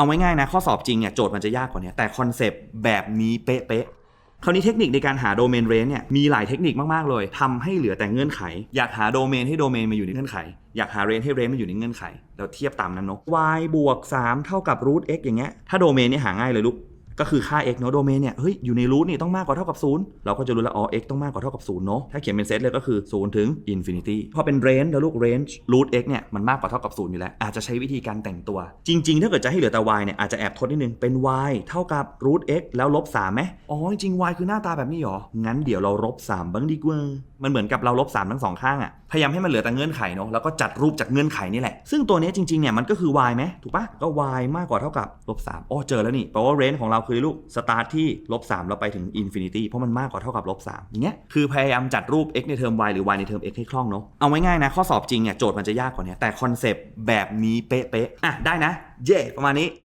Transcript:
เอาไว้ง่ายนะข้อสอบจริงเนี่ยโจทย์มันจะยากกว่านี้แต่คอนเซปต์แบบนี้เป๊ะๆคราวนี้เทคนิคในการหาโดเมนเรนเนี่ยมีหลายเทคนิคมากๆเลยทำให้เหลือแต่เงื่อนไข อยากหาโดเมนให้โดเมนมาอยู่ในเงื่อนไข อยากหาเรนให้เรนมาอยู่ในเงื่อนไข แล้วเทียบตามนั้นเนาะ y บวก3เท่ากับ root x อย่างเงี้ยถ้าโดเมนนี่หาง่ายเลยลูก ก็คือค่า x เนาะโดเมนเนี่ยเฮ้ยอยู่ในรูทนี่ต้องมากกว่าเท่ากับ 0 เราก็จะรู้แล้วอ๋อ x ต้องมากกว่าเท่ากับ0เนาะถ้าเขียนเป็นเซตเลยก็คือ 0 ถึง infinity พอเป็น range แล้วลูก range root x เนี่ยมันมากกว่าเท่ากับ 0 อยู่แล้ว อาจจะใช้วิธีการแต่งตัว จริง ๆ ถ้าเกิดจะให้เหลือแต่ y เนี่ยอาจจะแอบทดนิดนึง เป็น y เท่ากับ root x แล้วลบ3ไหมอ๋อจริงๆ y คือหน้าตาแบบนี้เหรองั้นเดี๋ยวเราลบ3บ้างดีกว่ามันเหมือนกับเราลบ3ทั้งสองข้างอะพยายามให้มันเหลือแต่เงื่อนไขเนาะแล้วก็จัดรูปจากเงื่อนไขนี่แหละ ซึ่งตัวนี้จริงๆเนี่ยมันก็คือ y ไหมถูกปะก็ y มากกว่าเท่ากับลบ3อ๋อเจอแล้วนี่แปลว่า range ของเราคือลูกสตาร์ทที่ลบ3แล้วไปถึงอินฟินิตี้เพราะมันมากกว่าเท่ากับลบ3อย่างเงี้ยคือพยายามจัดรูป x ในเทอม y หรือ y ในเทอม x ให้คล่องเนาะเอาไว้ง่ายนะ ข้อสอบจริงเนี่ยโจทย์มันจะยากกว่านี้แต่คอนเซปต์แบบนี้เป๊ะๆอะได้นะ เย่ประมาณนี้